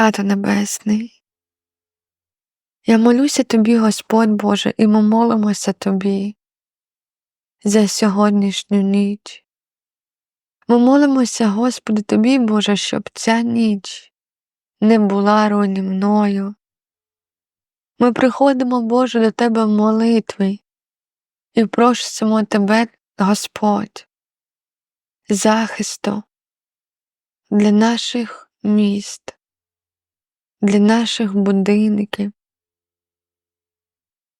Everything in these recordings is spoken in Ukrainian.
Тато Небесний, я молюся тобі, Господь Боже, і ми молимося тобі за сьогоднішню ніч. Ми молимося, Господи, тобі, Боже, щоб ця ніч не була руйнівною. Ми приходимо, Боже, до Тебе в молитві і просимо Тебе, Господь, захисту для наших міст, для наших будинків.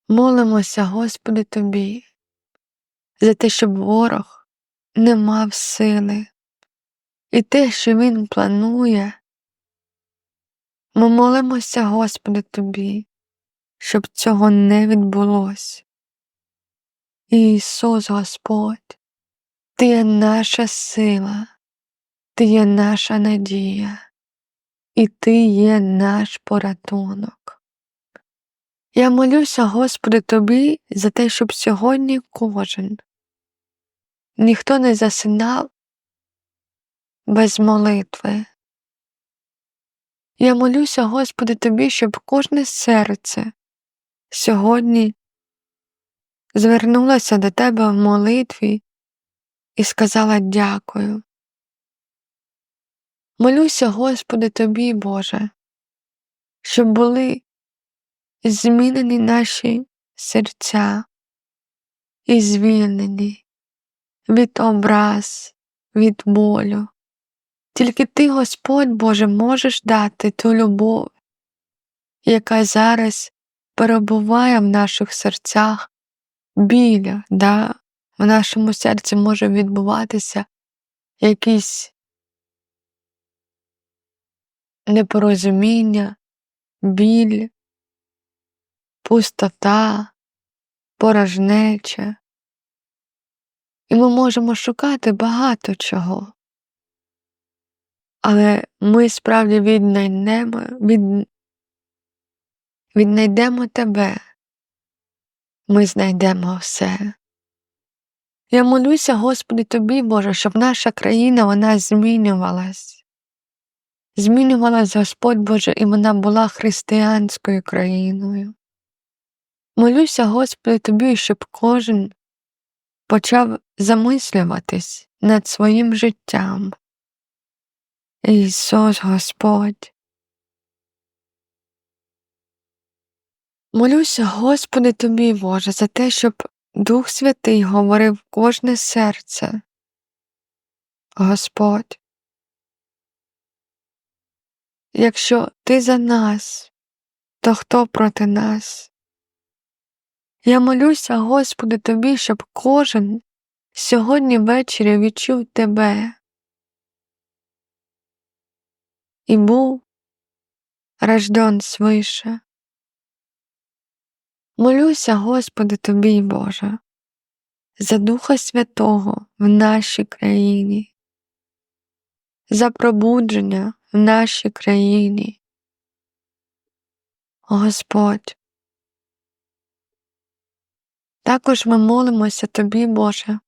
Молимося, Господи, Тобі, за те, щоб ворог не мав сили, і те, що Він планує. Ми молимося, Господи, Тобі, щоб цього не відбулося. Ісус Господь, Ти є наша сила, Ти є наша надія, і Ти є наш порятунок. Я молюся, Господи, Тобі за те, щоб сьогодні кожен, ніхто не засинав без молитви. Я молюся, Господи, Тобі, щоб кожне серце сьогодні звернулася до Тебе в молитві і сказала дякую. Молюся, Господи, Тобі, Боже, щоб були змінені наші серця і звільнені від образ, від болю. Тільки Ти, Господь Боже, можеш дати ту любов, яка зараз перебуває в наших серцях біля, да? в нашому серці може відбуватися якісь непорозуміння, біль, пустота, порожнеча. І ми можемо шукати багато чого. Але ми справді віднайдемо, від... віднайдемо тебе, ми знайдемо все. Я молюся, Господи, Тобі, Боже, щоб наша країна вона змінювалась. Змінювалась, Господь Боже, і вона була християнською країною. Молюся, Господи, Тобі, щоб кожен почав замислюватись над своїм життям. Ісус Господь. Молюся, Господи, Тобі, Боже, за те, щоб Дух Святий говорив кожне серце. Господь. Якщо ти за нас, то хто проти нас? Я молюся, Господи, Тобі, щоб кожен сьогодні ввечері відчув Тебе і був рожден свише. Молюся, Господи, Тобі, Боже, за Духа Святого в нашій країні, за пробудження в нашій країні. Господь. Також ми молимося Тобі, Боже,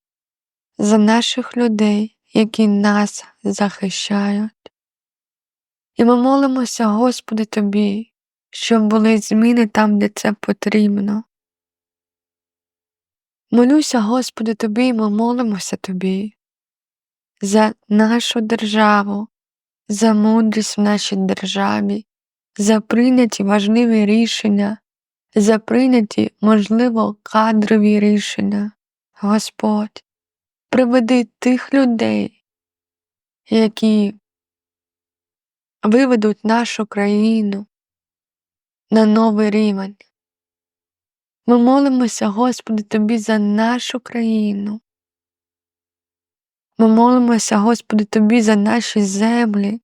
за наших людей, які нас захищають. І ми молимося, Господи, Тобі, щоб були зміни там, де це потрібно. Молюся, Господи, Тобі, і ми молимося Тобі за нашу державу, за мудрість в нашій державі, за прийняті важливі рішення, за прийняті, можливо, кадрові рішення. Господь, приведи тих людей, які виведуть нашу країну на новий рівень. Ми молимося, Господи, Тобі за нашу країну. Ми молимося, Господи, Тобі за наші землі,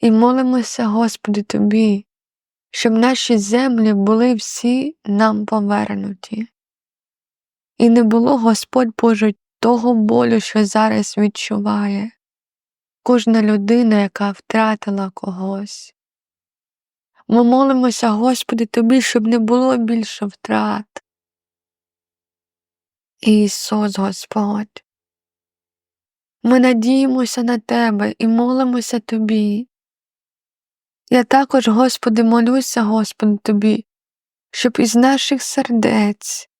і молимося, Господи, Тобі, щоб наші землі були всі нам повернуті. І не було Господь Боже того болю, що зараз відчуває кожна людина, яка втратила когось. Ми молимося, Господи, Тобі, щоб не було більше втрат. Ісус Господь. Ми надіємося на Тебе і молимося Тобі, Я також, Господи, молюся, Господи, Тобі, щоб із наших сердець,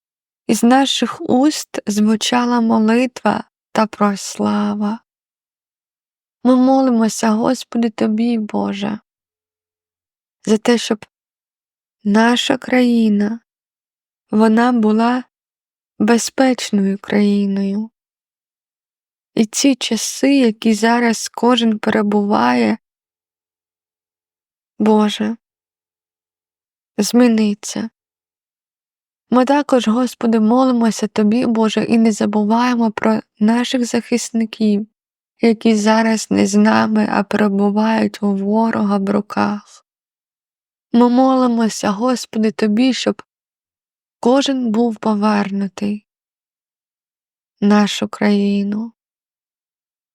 із наших уст звучала молитва та прослава. Ми молимося, Господи, Тобі, Боже, за те, щоб наша країна вона була безпечною країною. І ці часи, які зараз кожен перебуває, Боже, зміниться. Ми також, Господи, молимося Тобі, Боже, і не забуваємо про наших захисників, які зараз не з нами, а перебувають у ворога в руках. Ми молимося, Господи, Тобі, щоб кожен був повернутий нашу країну.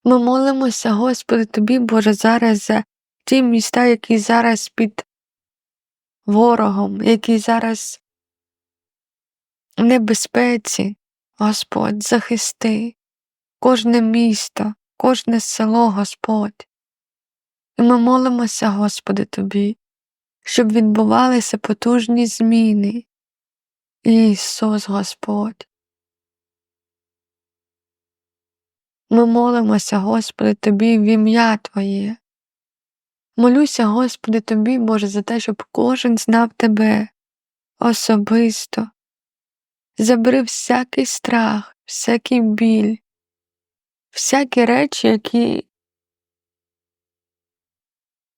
Ми молимося, Господи, Тобі, Боже, зараз за ті міста, які зараз під ворогом, які зараз в небезпеці, Господь, захисти кожне місто, кожне село, Господь. І ми молимося, Господи, Тобі, щоб відбувалися потужні зміни. Ісус Господь. Ми молимося, Господи, Тобі в ім'я Твоє. Молюся, Господи, Тобі, Боже, за те, щоб кожен знав Тебе особисто, забери всякий страх, всякий біль, всякі речі, які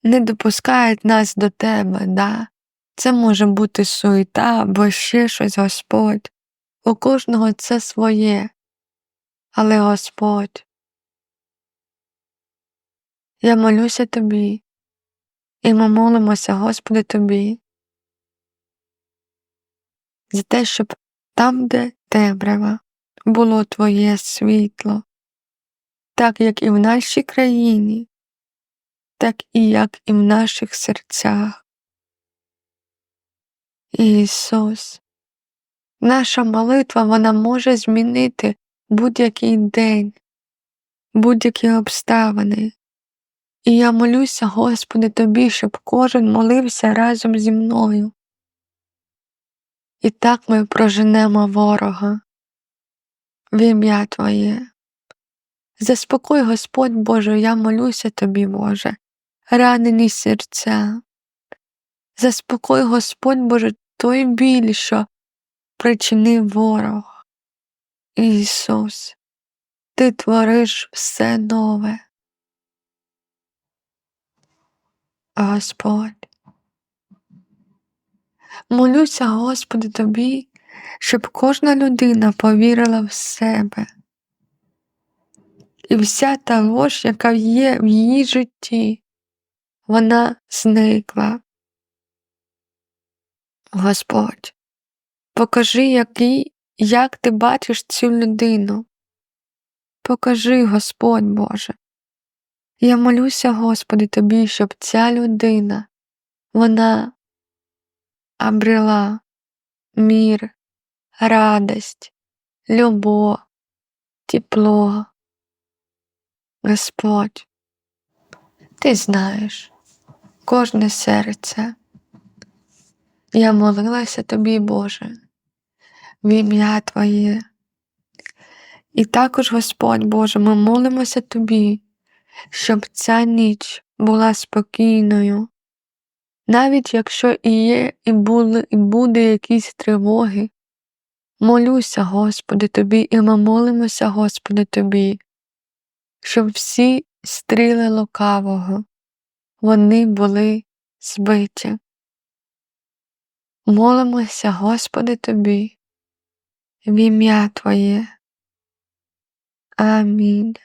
не допускають нас до Тебе, да? Це може бути суета або ще щось, Господь. У кожного це своє. Але Господь, я молюся Тобі, і ми молимося, Господи, Тобі, за те, щоб там, де темрява, було Твоє світло, так як і в нашій країні, так і як і в наших серцях. Ісус, наша молитва вона може змінити будь-який день, будь-які обставини. І я молюся, Господи, Тобі, щоб кожен молився разом зі мною. І так ми проженемо ворога в ім'я Твоє. Заспокой, Господь Боже, я молюся Тобі, Боже, ранені серця. Заспокой, Господь Боже, той біль, що причинив ворог. Ісус, Ти твориш все нове. Господь. Молюся, Господи, Тобі, щоб кожна людина повірила в себе. І вся та ложь, яка є в її житті, вона зникла. Господь, покажи, який, як ти бачиш цю людину. Покажи, Господь Боже. Я молюся, Господи, Тобі, щоб ця людина, вона обрела мир, радость, любов, тепло. Господь, Ти знаєш кожне серце. Я молилася тобі, Боже, в ім'я Твоє. І також, Господь Боже, ми молимося Тобі, щоб ця ніч була спокійною, навіть якщо і є, і, були, і буде якісь тривоги. Молюся, Господи, Тобі, і ми молимося, Господи, Тобі, щоб всі стріли лукавого, вони були збиті. Молимося, Господи, Тобі, в ім'я Твоє. Амінь.